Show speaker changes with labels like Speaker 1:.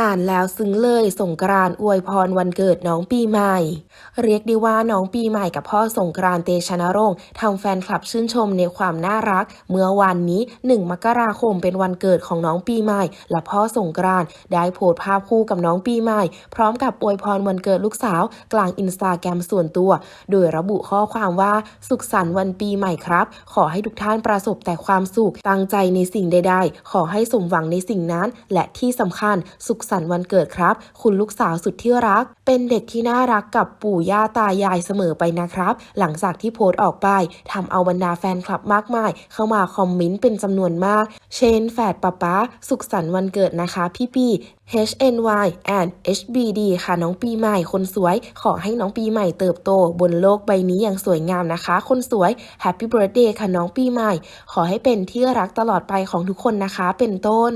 Speaker 1: อ่านแล้วซึ้งเลยสงกรานอวยพรวันเกิดน้องปีใหม่ เรียกได้ว่าน้องปีใหม่กับพ่อสงกรานเตชะนรงค์ทำแฟนคลับชื่นชมในความน่ารัก เมื่อวันนี้ 1 มกราคมเป็นวันเกิดของน้องปีใหม่ และพ่อสงกรานได้โพสต์ภาพคู่กับน้องปีใหม่ พร้อมกับอวยพรวันเกิดลูกสาว กลางอินสตาแกรมส่วนตัว โดยระบุข้อความว่าสุขสันต์วันปีใหม่ครับ ขอให้ทุกท่านประสบแต่ความสุขตั้งใจในสิ่งใด ๆ ขอให้สมหวังในสิ่งนั้น และที่สำคัญสุขสันต์วันเกิดครับ คุณลูกสาวสุดที่รัก เป็นเด็กที่น่ารักกับปู่ย่าตายายเสมอไปนะครับ หลังจากที่โพสต์ออกไปทำเอาบรรดาแฟนคลับมากมาย เข้ามาคอมเมนต์เป็นจำนวนมาก เชนแฝดป๊าป๊าสุขสันต์วันเกิดนะคะพี่ปี HNY and HBD ค่ะน้องปีใหม่คนสวย ขอให้น้องปีใหม่เติบโต บนโลกใบนี้อย่างสวยงามนะคะ คนสวย Happy Birthday ค่ะน้องปีใหม่ ขอให้เป็นที่รักตลอดไปของทุกคนนะคะเป็นต้น